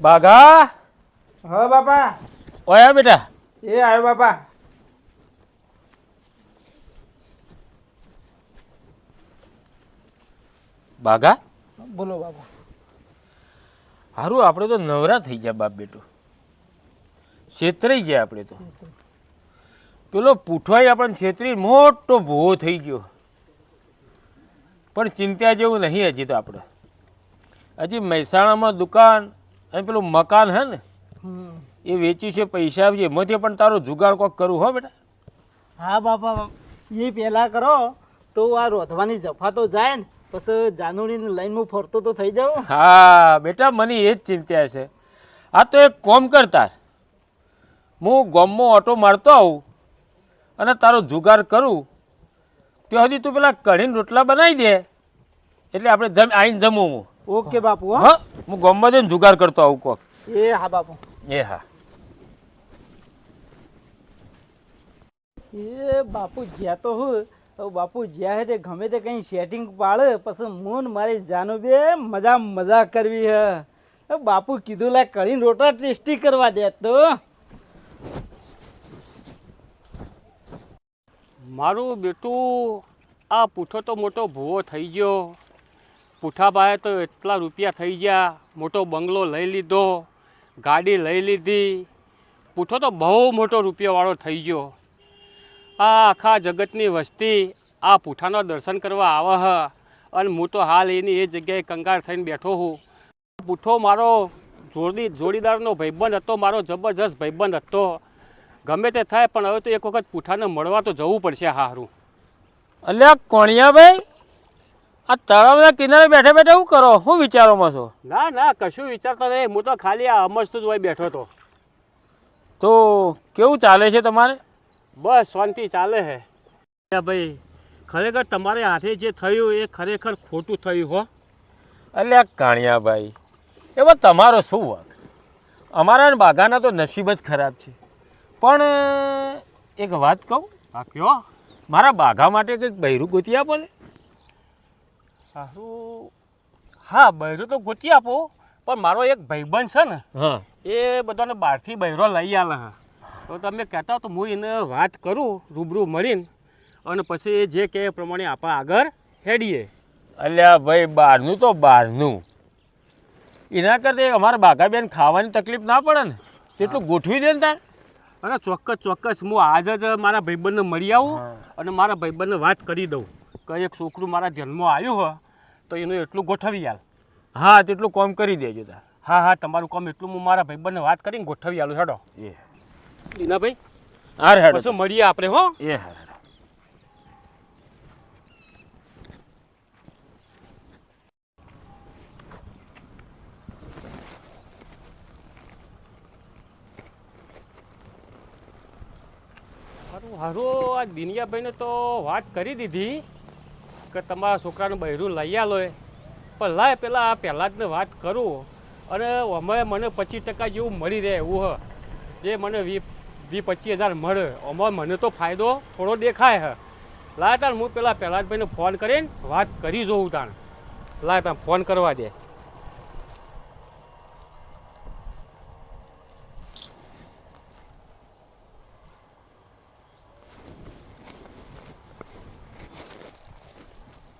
બાઘા હા બાપા. ઓયા બેટા. એ આવ્યો બાપા. બાઘા બોલો બાપા. હારું આપણે તો નવરા થઈ ગયા બાપ બેટો. છેતરાઈ ગયા આપણે તો. પેલો પૂઠવાઈ આપણને છેતરી મોટો ભૂવો થઈ ગયો. પણ ચિંતા જેવું નહીં હજી તો આપણે. હજી મહેસાણામાં દુકાન અને પેલું મકાન હે ને એ વેચ્યું છે પૈસા આવજે એમાંથી પણ તારો જુગાડ કોક કરું હો બેટા. હા બાપા એ પહેલા કરો તો આ રોધવાની જફા તો જાય ને પછી જાનુડીની લાઈનમાં ફરતો તો થઈ જાઉં. હા બેટા મને એ જ ચિંતા છે. આ તો એક કોમ કરતા હું ગોમમાં ઓટો મારતો આવું અને તારો જુગાર કરું. ત્યાં સુધી તું પેલા કઢીને રોટલા બનાવી દે. એટલે આપણે જમ આવીને જમું હું. ઓકે બાપુ હા. હા ગામમાં જઈને જુગાર કરતો આવું કોક. એ હા બાપુ. એ હા. એ બાપુ જ્યાં તો હું. બાપુ જ્યાં હે તે ગમે તે કંઈ સેટિંગ પાડે પછી મૂન મારી જાનું બે મજા મજા કરવી હે. બાપુ કીધું લા કરીને રોટલા ટેસ્ટી કરવા દે તો. મારું બેટું આ પૂઠો તો મોટો ભૂવો થઈ ગયો. પૂઠા તો એટલા રૂપિયા થઈ ગયા, મોટો બંગલો લઈ લીધો, ગાડી લઈ લીધી. પૂઠો તો બહુ મોટો રૂપિયાવાળો થઈ ગયો. આ આખા જગતની વસ્તી આ પૂઠાનો દર્શન કરવા આવે હ અને હું તો હાલ એની એ જગ્યાએ કંગાળ થઈને બેઠો હું. પૂઠો મારો જોડી જોડીદારનો ભાઈબંધ હતો, મારો જબરજસ્ત ભાઈબંધ હતો. ગમે તે થાય, પણ હવે તો એક વખત પૂઠાને મળવા તો જવું પડશે હારું. અલ્યા કોણિયાભાઈ? આ તળાવના કિનારે બેઠા બેઠા શું કરો? શું વિચારોમાં છો? ના ના કશું વિચારતો નહીં. હું તો ખાલી આ અમસ્તુ જ હોય બેઠો હતો તો કેવું ચાલે છે તમારે? બસ શાંતિ ચાલે છે ભાઈ ખરેખર તમારે હાથે જે થયું એ ખરેખર ખોટું થયું હો. અલ્યા કાણિયાભાઈ એમાં તમારો શું વાત અમારા બાગાના બાઘાના તો નસીબ જ ખરાબ છે. પણ એક વાત કહું? હા કયો? મારા બાઘા માટે કંઈક બૈરું ગોતી આપો ને. સારું હા બૈરો તો ગોતી આપો પણ મારો એક ભાઈબંધ છે ને હા. એ બધાને બહારથી બૈરો લઈ આવે હા તો તમે કહેતા તો હું એને વાત કરું રૂબરૂ મળીને અને પછી જે કહે એ પ્રમાણે આપણા આગળ હેડીએ. અલ્યા ભાઈ બહારનું તો બહારનું. એના કરતાં અમારા બાઘાબેન ખાવાની તકલીફ ના પડે ને તેટલું ગોઠવી દે ને તાર. અરે ચોક્કસ ચોક્કસ હું આજ જ મારા ભાઈબંધને મળી આવું અને મારા ભાઈબંધને વાત કરી દઉં. કે એક છોકરું મારા જન્મમાં આવ્યું હોય તો એનું એટલું ગોઠવી આલ. હા તેટલું કોમ કરી દેજો તાર. હા હા તમારું કામ એટલું હું મારા ભાઈબંધને વાત કરીને ગોઠવી આલું હેડો. એ. દીનાભાઈ હા હેડો પછી મળીએ આપણે હો. એ હા હારું આ દિનિયાભાઈને તો વાત કરી દીધી. કે તમારા છોકરાનું બૈરું લઈ આલો એ. પણ લાય આ પહેલાં જ વાત કરું. અને અમે મને પચીસ ટકા જેવું મળી રહે એવું હ. જે મને વી વી પચીસ હજાર મળે. અમારે મને તો ફાયદો થોડો દેખાય હે. લાય તાણ હું પેલા પહેલાંભાઈને ફોન કરીને વાત કરી જોઉં તાણ. લાય તાણ ફોન કરવા દે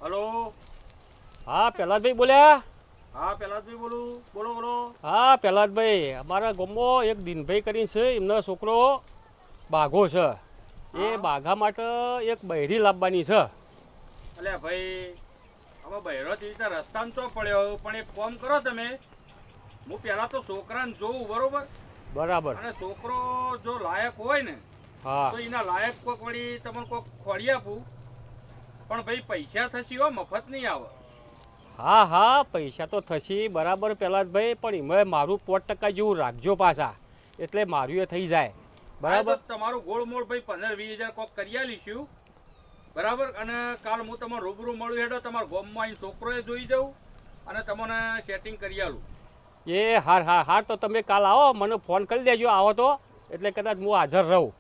હલો હા પહેલાંભાઈ બોલ્યા? હા પેલાભાઈ બોલું બોલો બોલો. હા પહેલાંભાઈ અમારા ગામમાં એક દિનભાઈ કરીને છે એમનો છોકરો બાઘો છે. એ બાઘા માટે એક બૈરી લાવવાની છે. એટલે ભાઈ હવે બૈરો થી રીતે રસ્તામાં ચો પડ્યો પણ એક ફોન કરો તમે. હું પહેલા તો છોકરાને જોઉં બરોબર? બરાબર. અને છોકરો જો લાયક હોય ને હા. તો એના લાયક કોઈક વળી તમને કોઈક ખોડી આપું. પણ ભાઈ પૈસા થશે હો મફત નહીં આવે. હા હા પૈસા તો થશે બરાબર ભાઈ પણ એમાં મારું પોત ટકા જેવું રાખજો પાછા. એટલે મારું એ થઈ જાય. બરાબર? તમારું તમારું ગોળમોળ ભાઈ પંદર વીસ હજાર કોક કરી આલીશું. બરાબર? અને કાલ હું તમારું રૂબરૂ મળું હેડો તમારા ગોમમાં અહીં છોકરોએ જોઈ જાઉં અને તમને સેટિંગ કરી આલું. એ હાર હાર હાર તો તમે કાલ આવો મને ફોન કરી દેજો આવો તો. એટલે કદાચ હું હાજર રહું.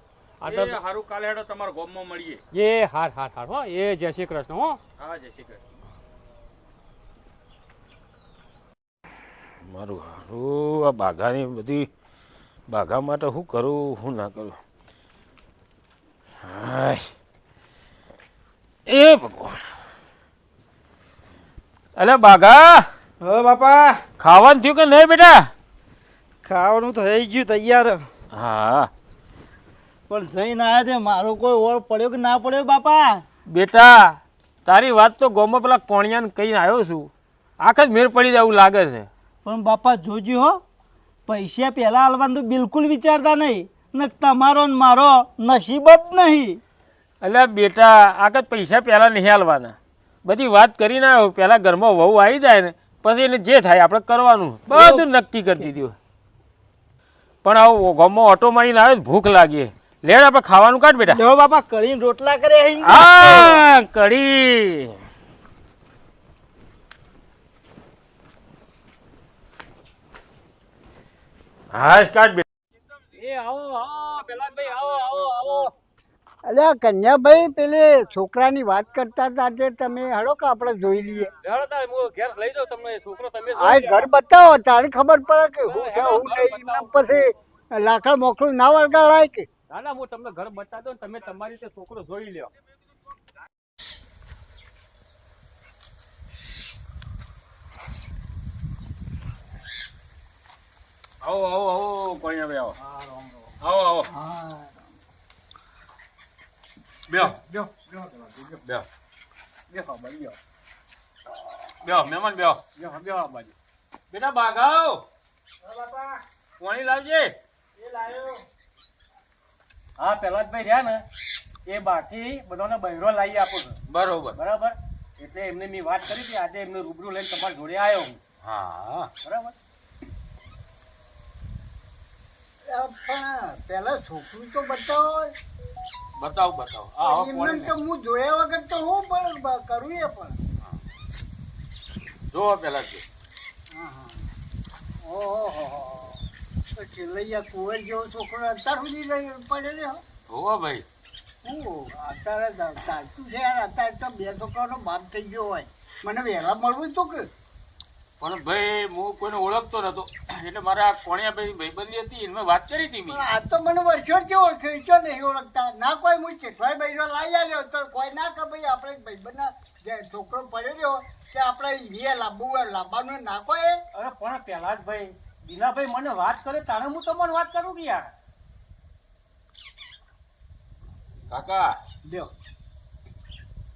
સારું કાલે હેડો તમારા ગોમમાં મળીએ. એ હાર હાર હાર હો એ જય શ્રી કૃષ્ણ હો. હા જય શ્રી કૃષ્ણ. મારું હારું આ બાઘાની બધી બાઘા માટે શું કરું શું ના કરું? એ ભગવાન. અલે બાઘા હવે બાપા. ખાવાનું થયું કે નહીં બેટા? ખાવાનું થઈ ગયું તૈયાર. હા. પણ જઈને આવ્યા તે મારો કોઈ ઓળ પડ્યો કે ના પડ્યો બાપા? બેટા તારી વાત તો ગોમાં પેલા કોણિયાને કહીને આવ્યો છું. આખ જ મેર પડી જાય એવું લાગે છે. પણ બાપા જોજો હો. પૈસા પહેલાં હાલવાનું તો બિલકુલ વિચારતા નહીં. ને તમારો ને મારો નસીબ જ નહીં. એટલે બેટા આગળ પૈસા પહેલાં નહીં હાલવાના બધી વાત કરીને આવ્યો પહેલાં ઘરમાં વહુ આવી જાય ને પછી એને જે થાય આપણે કરવાનું. બધું નક્કી કરી દીધું પણ આવો ગામમાં ઓટો મારીને આવે ભૂખ લાગે. લેડ આપણે ખાવાનું કાઢ બેટા. જો બાપા કરીને રોટલા કરે હા કઢી હા બેટા એ આવો આવો પેલા આવો આવો આવો. અલ્યા કન્યાભાઈ પેલે છોકરાની વાત કરતા હતા તે તમે હળો કે આપણે જોઈ લઈએ. હું ઘેર લઈ જાઉં તમને છોકરો તમે આ ઘર બતાવો તારે ખબર પડે કે હું છે હું નહીં એમને પછી લાકડ મોકલું ના વળગાડાય કે. ના ના હું તમને ઘર બતાવી દઉં તમે તમારી રીતે છોકરો જોઈ લ્યો. આવો આવો આવો કોઈ આવે આવો. આવો આવો. બેહો. બેહો. બેહો બેહો ભાઈ બેહો બેહો મહેમાન બેહો. બેહો બેહો બાજુ બેટા બાગાવ પાણી લાવજે. હા પેલા ભાઈ રહ્યા ને એ બાકી બધાને બહેરો લાવી આપો છો. બરોબર. બરાબર? એટલે એમને મેં વાત કરી હતી આજે એમને રૂબરૂ લઈને તમારા જોડે આવ્યો હું. હા. બરાબર? પણ પેલા છોકરું તો બતાવો. બતાવ બતાવ. આ એમને તો હું જોયા વગર તો હું પણ કરું એ પણ. જો પેલા જો હા, હા. ઓહો ચેલૈયા કુંવર જેવો છોકરો અત્યાર સુધી પડેલો. હોવો ભાઈ. હું? અત્યારે ચાલતું છે યાર. અત્યારે તો બે છોકરાનો બાપ થઈ ગયો હોય. મને વહેલા મળવું તો કે. પણ ભાઈ હું કોઈને ઓળખતો નતો. એટલે મારા કોણિયા ભાઈ ભાઈબંધી હતી એમને વાત કરી હતી મેં. આ તો મને વર્ષો જ ઓળખ્યો ઈચ્છો નહીં ઓળખતા? ના કોઈ હું કેટલાય બૈરો લાવી આવ્યો તો કોઈ ના કે ભાઈ આપણે ભાઈબંધના જે છોકરો પડ્યો રહ્યો કે આપણે ઈવીએ લાવવું હોય લાવવાનું ના કોઈ? અરે પણ પેલા જ ભાઈ બીનાભાઈ મને વાત કરે તારે હું તમને વાત કરું કે યાર? કાકા લ્યો.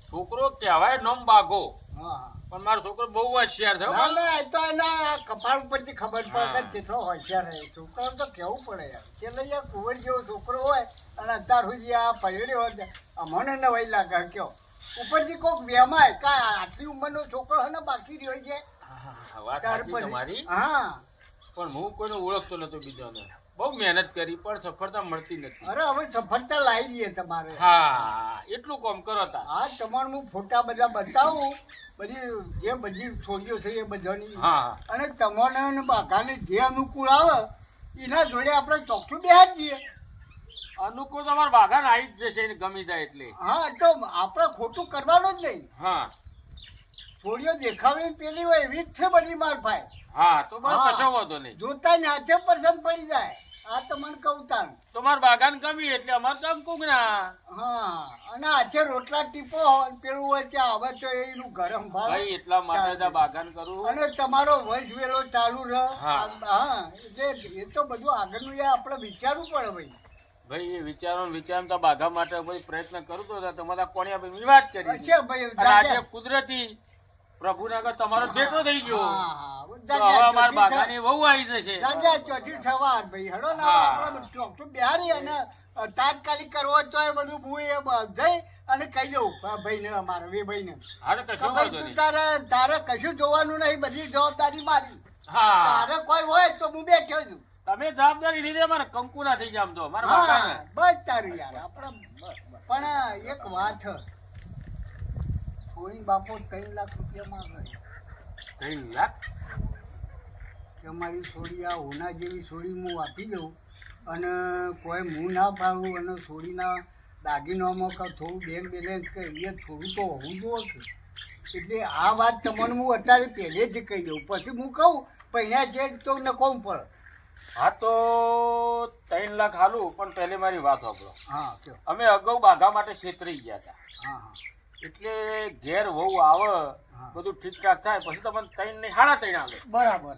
છોકરો કહેવાય નમ બાગો હા. પણ મારો છોકરો બહુ હોશિયાર છે ના ના એ તો એના કપાળ ઉપરથી ખબર પડે કે કેટલો હોશિયાર છે. છોકરો તો કેવું પડે યાર. કે લઈ આ કુંવર જેવો છોકરો હોય અને અત્યાર સુધી આ રહ્યો હોય અમને નવાઈ લાગે. કયો? ઉપરથી કોક વેમાય કા આટલી ઉંમરનો છોકરો હે ને બાકી રહ્યો છે. હા, વાત તમારી. હા. પણ હું કોઈને ઓળખતો નતો બીજાને. બહુ મહેનત કરી પણ સફળતા મળતી નથી. અરે હવે સફળતા લાવી દઈએ તમારે. હા એટલું કામ કરો તા. હા તમારે હું ફોટા બધા બતાવું બધી જે બધી છોડીઓ છે એ બધાની. હા. અને તમારે અને બાઘાને જે અનુકૂળ આવે એના જોડે આપણે ચોખ્ખું બેહાજ જઈએ અનુકૂળ તમારે બાગાન આવી જ જશે એને ગમી જાય એટલે. હા તો આપણે ખોટું કરવાનું જ નહીં. હા. છોડીઓ દેખાવડી પેલી હોય એવી જ છે બધી માર ભાઈ. હા તો બસ. કશો વાંધો નહીં. જોતા ને હાથે પસંદ પડી જાય. આ તો કહું તાણ. તમારા બાગાન ગમી એટલે અમારે તો અંકુક ના હા અને આજે રોટલા ટીપો પેલું હોય ત્યાં આવે તો એનું ગરમ ભાઈ એટલા માટે જ બાગાન કરું. અને તમારો વંશ વેલો ચાલુ રહે. હા. એ તો બધું આગળનું એ આપણે વિચારવું પડે ભાઈ. ભાઈ એ વિચારો વિચાર વિચારો તો બાઘા માટે ભાઈ પ્રયત્ન કરું તો તમારા કોણિયા ભાઈ વાત કરી. છે ભાઈ આજે કુદરતી પ્રભુના આગળ તમારો બેટો થઈ ગયો. હા, હા. તો દાદા, હવે અમારા બાગાની વહુ આવી જશે. દાદા ચોથી સવાર ભાઈ. હેડો ને આપણે ચોખ્ખું બિહારી અને તાત્કાલિક કરવો તો એ બધું હું એ જઈ અને કહી દઉં. આ ભાઈને અમારે વે ભાઈને. હા તો કે કશો ભાઈ વાંધો તું તારે તારે કશું જોવાનું નહીં બધી જવાબદારી મારી. તારે કોઈ હોય તો હું બેઠો છું. તમે જવાબદારી લીધે મારે કંકુ ના થઈ આમ તો. મારા બસ તારું યાર આપણે પણ એક વાત. છે થોડી બાપો ત્રણ લાખ રૂપિયા માંગે. ત્રણ લાખ? કે મારી છોડી આ હોના જેવી છોડી હું આપી દઉં અને કોઈ હું ના પાડું અને છોડીના દાગીનામાં કે થોડું બેંક બેલેન્સ કે એ થોડું તો હોવું જોઈએ કે એટલે આ વાત તમને હું અત્યારે પહેલે જ કહી દઉં. પછી હું કહું પૈણા છે તો ને કહું પડે હા તો ત્રણ લાખ હાલું પણ પહેલે મારી વાત સાંભળો. હા અમે અગાઉ બાઘા માટે છેતરી ગયા હતા. હા હા. એટલે ઘેર વહુ આવે બધું ઠીકઠાક થાય પછી તમને ત્રણ નહીં સાડા ત્રણ આવે. બરાબર.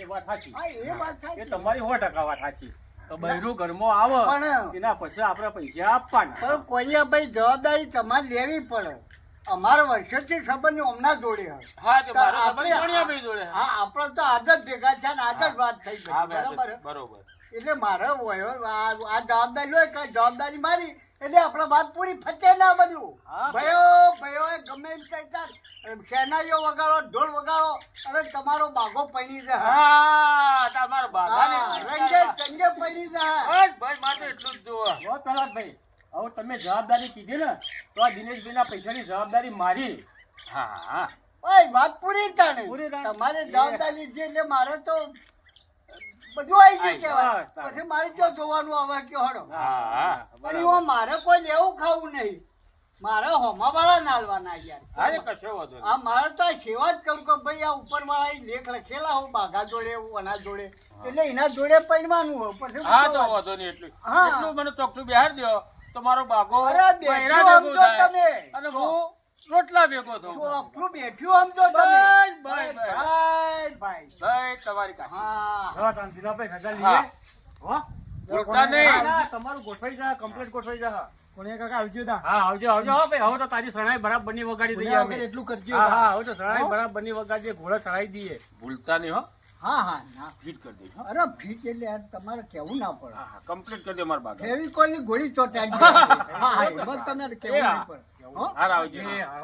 એ વાત સાચી. એ વાત એ તમારી સો ટકા વાત સાચી. તો બૈરું ઘરમાં આવે એના પછી આપણે પૈસા આપવાના. પણ કોઈ ભાઈ જવાબદારી તમારે લેવી પડે. અમારા વર્ષોથી સંબંધ હમણાં જોડે હોય. હા તો આપણે- હા. આપણે તો આદત ભેગા છે ને આજ વાત થઈ બરાબર? બરોબર. એટલે મારે આ આ જવાબદારી હોય કે જવાબદારી મારી? એટલે આપણા વાત પૂરી ફચે ના બધું. ભયો ભયો એ ગમે એમ થાય તાર. વગાડો ઢોલ વગાડો અને તમારો બાગો પૈણી જાય હા. તમારો બાઘા રંગે ચંગે પૈણી છે ભાઈ મારે એટલું જ જોવા જો ભાઈ હવે તમે જવાબદારી કીધી ને તો આ દિનેશભાઈના પૈસાની જવાબદારી મારી. હા હા. ભાઈ વાત પૂરી થાય તમારે જવાબદારી જે એટલે મારે તો બધું આવી ગયું કેવાય પછી મારે જો જોવાનું આવે કે હડો? પણ એમાં મારે કોઈ લેવું ખાવું નહીં. મારે હોમાવાળા નાલવાના યાર. કશો વાંધો આ મારે તો આ સેવા જ કરું કે ભાઈ આ ઉપર વાળા લેખ લખેલા હું બાઘા જોડે હું અનાજ જોડે. એટલે એના જોડે પહેરવાનું હોય પછી હા તો વાંધો નહીં એટલું. હા. એટલું મને ચોકઠું બેહાર દો તો મારો બાઘો અરે બેઠું બૈરા ભેગો સમજો થાય. તમે. અને હું રોટલા ભેગો તો આટલું બેઠ્યું સમજો તમે. ભાઈ. ભાઈ. ભાઈ ભાઈ તમારી કાકી હા. જો તાન દિલાભાઈ ખજા હો. બોલતા નહીં. ના, ના, તમારું ગોઠવાઈ જા કમ્પ્લીટ ગોઠવાઈ જા. કોને કાકા આવજો તા. હા આવજો આવજો. હો ભાઈ હવે તો તારી સણાઈ બરાબરની વગાડી દઈએ અમે. એટલું કરજો હા હા હવે તો સણાઈ બરાબરની વગાડીએ ઘોડા ચડાઈ દઈએ. ભૂલતા નહીં હો. હા હા ના. ફીટ કરી દેજો અરે ફીટ એટલે તમારે કેવું ના પડે. હા કમ્પ્લીટ કરી દો મારા બાઘા ફેવિકોલની ગોળી ચોટાડી દેવાની. હા હા એમાં તમારે કેવું એ હા. નહીં પડે. હાર આવજો.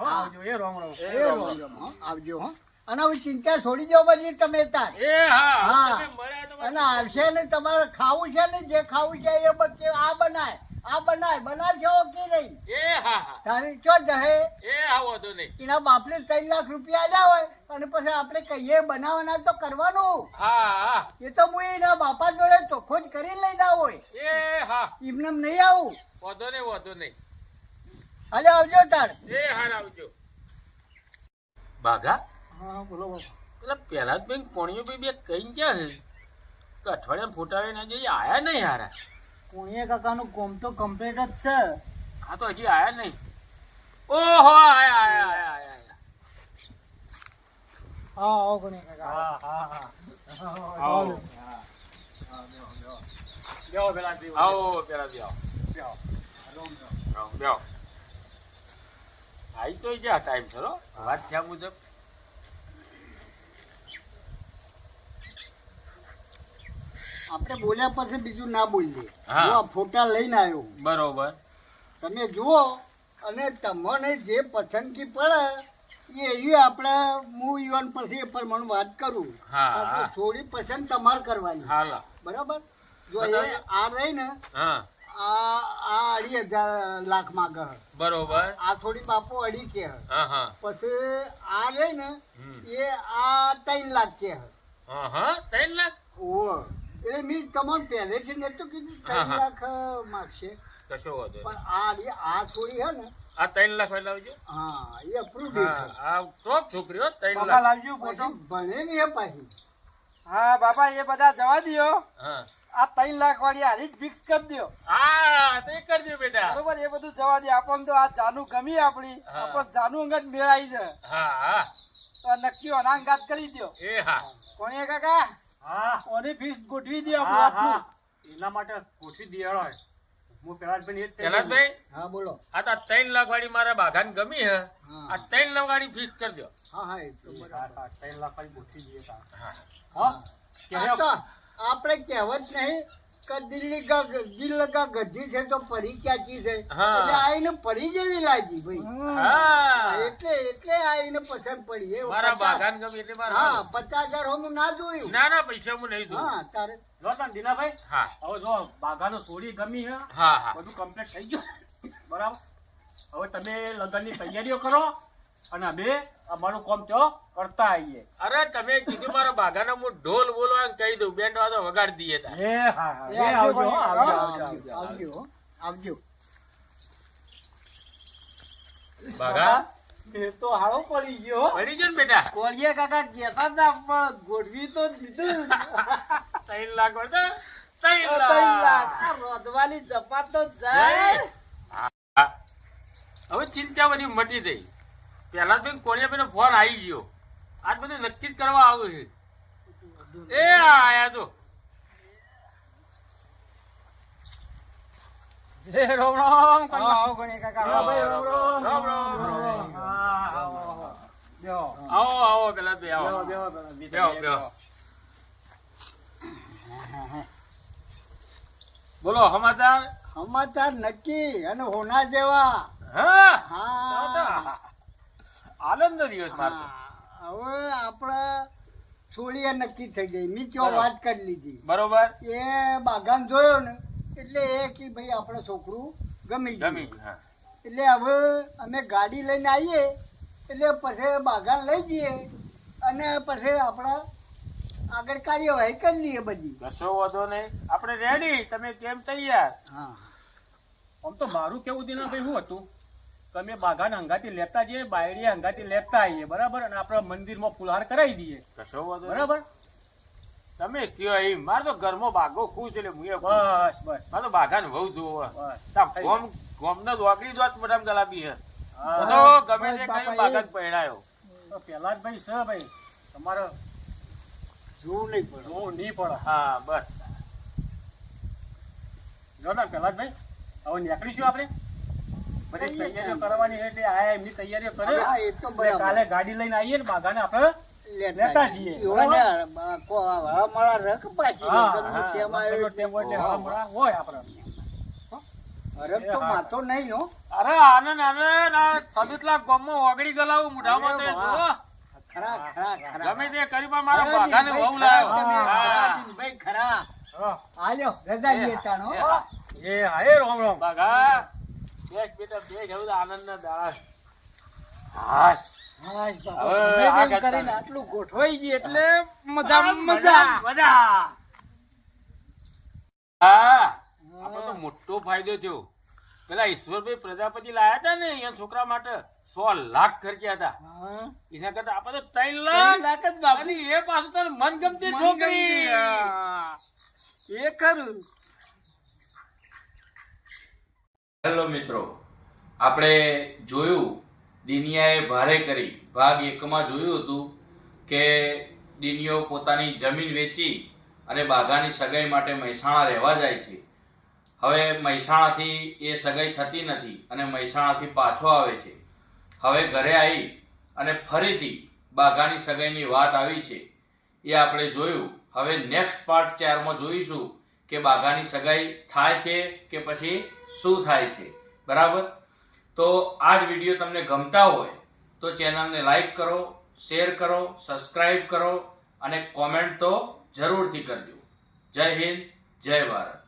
આવજો. એ રોમ રોમ. એ. આવજો હો. અને હવે ચિંતા છોડી દો બધી તમે તાર. એ હા હા. તમે મળ્યા તો અને આવશે ને તમારે ખાવું છે ને જે ખાવું છે એ બધે આ બનાય આ બનાય બનાવજો કે નહીં? એ હા હા. તારી ચો જહે? એ હા વાંધો નહીં. એના બાપને ત્રણ લાખ રૂપિયા આલ્યા હોય અને પછી આપણે કહીએ બનાવવાના તો કરવાનું. એ તો હું એના બાપા જોડે ચોખ્ખો જ કરી લઈ જાવ હોય. એ હા. એમને નહીં આવું. વાંધો નહીં વાંધો નહીં. હાલે આવજો તાર. એ હા આવજો. બાઘા હા બોલો એટલે પેલા પહેલા જ બેન પોણીઓ બી બે કઈ ગયા છે? તો અઠવાડિયા ફોટાવી લઈને જઈએ આયા નહીં હારા. પુણ્ય કાકાનું કોમ તો કમ્પ્લીટ જ છે. હા તો હજી આયા નહીં. ઓહો આયા આયા આયા આયા હા આવો કાકા હા હા હા. આવો. બેહો પેલા. આવો પેલા બેહો. આવો, બેહો. આઈ તો જા ટાઈમ ચલો વાત થયા મુજબ. આપણે બોલ્યા પછી બીજું ના બોલીએ. હા. આ ફોટા લઈને આવ્યો બરોબર. તમે જુઓ અને તમને જે પસંદગી પડે એ એવી આપણે હું ઈવન પછી એ પ્રમાણે વાત કરું. થોડી પસંદ તમારે કરવાની. બરાબર? જો એ આ રહી ને આ આ અઢી હજાર લાખ માંગે છે. બરોબર. આ થોડી બાપુ અઢી કે છે. હા હા. પછી આ રહી ને એ આ ત્રણ લાખ કે છે. હા હા. ત્રણ લાખ? ઓહો. એટલે મેં તમને પહેલેથી નતું કીધું ત્રણ લાખ માગશે. કશો વાંધો પણ આ રહી- આ થોડી હે ને આ ત્રણ લાખ વાળા આવજો હા એ અપ્રુવ છે. આ ટોપ છોકરીઓ ત્રણ લાખ. લાવજો ફોટો પછી ભણેલી હે પાછી. હા બાપા એ બધા જવા દ્યો. હા. આ ત્રણ લાખ વાળી હારી જ ફિક્સ કરી દો હા તે કરજો બેટા. બરોબર એ બધું જવા દે આપણને તો આ જાનું ગમી આપણી. આપણ જાનું અંગત મેળાઈ છે. હા હા. તો નક્કી અનાંગાત કરી દો એ હા. કોણે કાકા? હા ઓની ફીસ ગોઠવી દે હા આપણું હા એના માટે ગોઠવી દેવાળો છે. હું પણ એ જ હા બોલો. આ તો ત્રણ લાખ વાળી મારા બાગાન ગમી હે. આ ત્રણ લાખ વાળી ફિક્સ દો હા હા એ તો ત્રણ લાખ વાળી ગોઠવી દઈએ હા. હા? આપણે કહેવત નહીં દિલ્હી કા દિલ કા ગઢી છે તો પરી ક્યાંચી છે? એટલે આઈને પરી જેવી લાગી ભાઈ. હા. એટલે એટલે આઈને પસંદ પડી. એ મારા પચાસ- બાગાન ગમે એટલે મારા હા પચાસ હજાર હું ના જોયું. ના ના પૈસા હું નહીં જોયું. હા તારે લો તાણ દિલાભાઈ હા. હવે જો બાગાનો સોડી ગમી હે હા હા. બધું કમ્પ્લીટ થઈ ગયું. બરાબર? હવે તમે લગ્નની તૈયારીઓ કરો. અને અમે અમારું કામ તો કરતા આવીએ. અરે તમે કીધું મારા બાગાનો હું ઢોલ બોલવા કહી દઉં બેન્ડ વાળો વગાડી દઈએ. એ હા આવજો આવજો, આવજો બાગા? મેં તો હાળો પડી ગયો હો. પડી ગયો ને બેટા? કોળિયા કાકા કહેતા હતા પણ ગોઠવી તો દીધું. ત્રણ લાખ હતો ત્રણ લાખ. રોધવાની જપાત તો જાય. હવે ચિંતા બધી મટી થઈ. પહેલા તો કોળિયા પેલો ફોન આવી ગયો. આજ બધું નક્કી જ કરવા આવ્યું છે. એ આયા રોમ રોમ. આવો, કાકા. રામ, રામ, રામ, રામ, આવો, આવો. પેલા બે આવો. બેહો, બેહો. બોલો સમાચાર? સમાચાર નક્કી અને હોના જેવા. હા. હા. આનંદ દિવસ મારતો હવે આપણે છોડીએ નક્કી થઈ ગઈ. મી ચો વાત કરી લીધી. બરોબર. એ બાગાન જોયો ને એટલે એ કે ભાઈ આપણે છોકરું ગમી ગમી હા. એટલે હવે અમે ગાડી લઈને આવીએ એટલે પછી બાગાન લઈ જઈએ અને પછી આપણે આગળ કાર્યવાહી કરી લઈએ બધી. કશો વધો નહીં. આપણે રેડી તમે કેમ તૈયાર? હા. આમ તો મારું કેવું દિના ભાઈ શું હતું? તમે બાઘાને હંગાથી લેતા જઈએ બાયડી હંગાથી લેતા આવીએ બરાબર? અને આપણે મંદિરમાં ફુલહાર કરાવી દઈએ. કશો વાંધો બરાબર? તમે કયો એમ. મારે તો ઘરમાં બાઘો ખુશ એટલે મુએ બસ બસ. મારે તો બાઘાને વહુ જોવો. ગોમ ગોમનો દોકડી દોત મોટામાં ગલાબી હે. તો ગમે તે કઈ કયું પહેરાયો. તો પેલા જ ભાઈ છે ભાઈ. તમારો જોવું નહીં પડે. જોવું નહીં પડે. હા બસ. જો ને પેલા જ ભાઈ. હવે નીકળીશું આપણે? બધી તૈયારીઓ કરવાની એટલે આ એમની તૈયારીઓ કરે. હા એ તો એટલે કાલે ગાડી લઈને આવીએ ને બાગાને આપણે લેતા જઈએ. પાછી. હોય હોય આપણે. હરખ તો માથો નહીં હો. અરે આનંદ આનંદ આ સદુતલા ગોમમાં ઓગળી ગલાવું મુઢામાં તો અરે. ખરા ખરા ખરા. ગમે તે કરી મારા ખરા બાગાને વહુ લાવ્યો. ખરા ખરા દિનભાઈ, ખરા. હા. આલ્યો રજા લેતા એ હા. એ હા એ રોમ રોમ. બાગા. બેસ બેટા બેસ હવે આનંદના દાડા હા હાશ. બાપા, હવે ગમે આ તેમ કરતા કરીને નહીં. આટલું ગોઠવાઈ ગયું એટલે મજા મજા મજા. મજા. હા. આપણો તો મોટો ફાયદો થયો. પેલા ઈશ્વરભાઈ પ્રજાપતિ લાયા હતા ને અહીંયા છોકરા માટે સો લાખ ખર્ચ્યા હતા. એના કરતા આપણે તો ત્રણ લાખ લાખ જ બાપુ. એ પાછું તને મનગમતી છોકરી. મનગમતી, એ ખરું. હેલો મિત્રો, આપણે જોયું, દિનિયાએ ભારે કરી. ભાગ એકમાં જોયું હતું કે દિનિયો પોતાની જમીન વેચી અને બાઘાની સગાઈ માટે મહેસાણા રહેવા જાય છે. હવે મહેસાણાથી એ સગાઈ થતી નથી અને મહેસાણાથી પાછો આવે છે. હવે ઘરે આવી અને ફરીથી બાઘાની સગાઈની વાત આવી છે. એ આપણે જોયું. હવે નેક્સ્ટ પાર્ટ ચારમાં જોઈશું કે બાઘાની સગાઈ થાય છે કે પછી શું થાય છે? બરાબર? તો આ જ વીડિયો તમને ગમતા હોય તો ચેનલને લાઈક કરો, શેર કરો સબસ્ક્રાઈબ કરો અને કોમેન્ટ તો જરૂરથી કરજો. જય હિન્દ, જય ભારત.